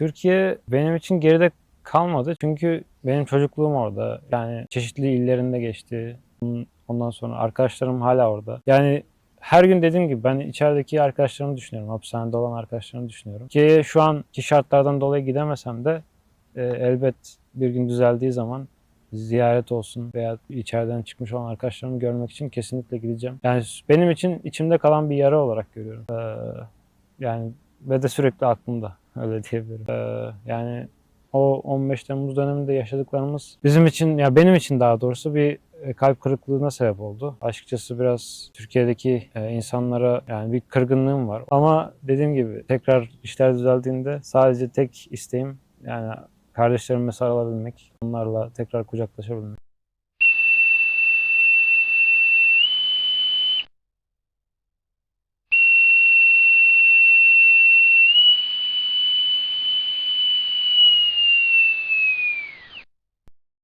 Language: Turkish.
Türkiye benim için geride kalmadı çünkü benim çocukluğum orada. Yani çeşitli illerinde geçti. Ondan sonra arkadaşlarım hala orada. Yani her gün dediğim gibi ben içerideki arkadaşlarımı düşünüyorum. Hapishanede olan arkadaşlarımı düşünüyorum. Ki şu anki şartlardan dolayı gidemesem de e, elbet bir gün düzeldiği zaman ziyaret olsun veya içeriden çıkmış olan arkadaşlarımı görmek için kesinlikle gideceğim. Yani benim için içimde kalan bir yara olarak görüyorum. Ee, yani ve de sürekli aklımda öyle diyebilirim. Ee, yani o 15 Temmuz döneminde yaşadıklarımız bizim için ya benim için daha doğrusu bir e, kalp kırıklığına sebep oldu. Açıkçası biraz Türkiye'deki e, insanlara yani bir kırgınlığım var. Ama dediğim gibi tekrar işler düzeldiğinde sadece tek isteğim yani kardeşlerime sarılabilmek, onlarla tekrar kucaklaşabilmek.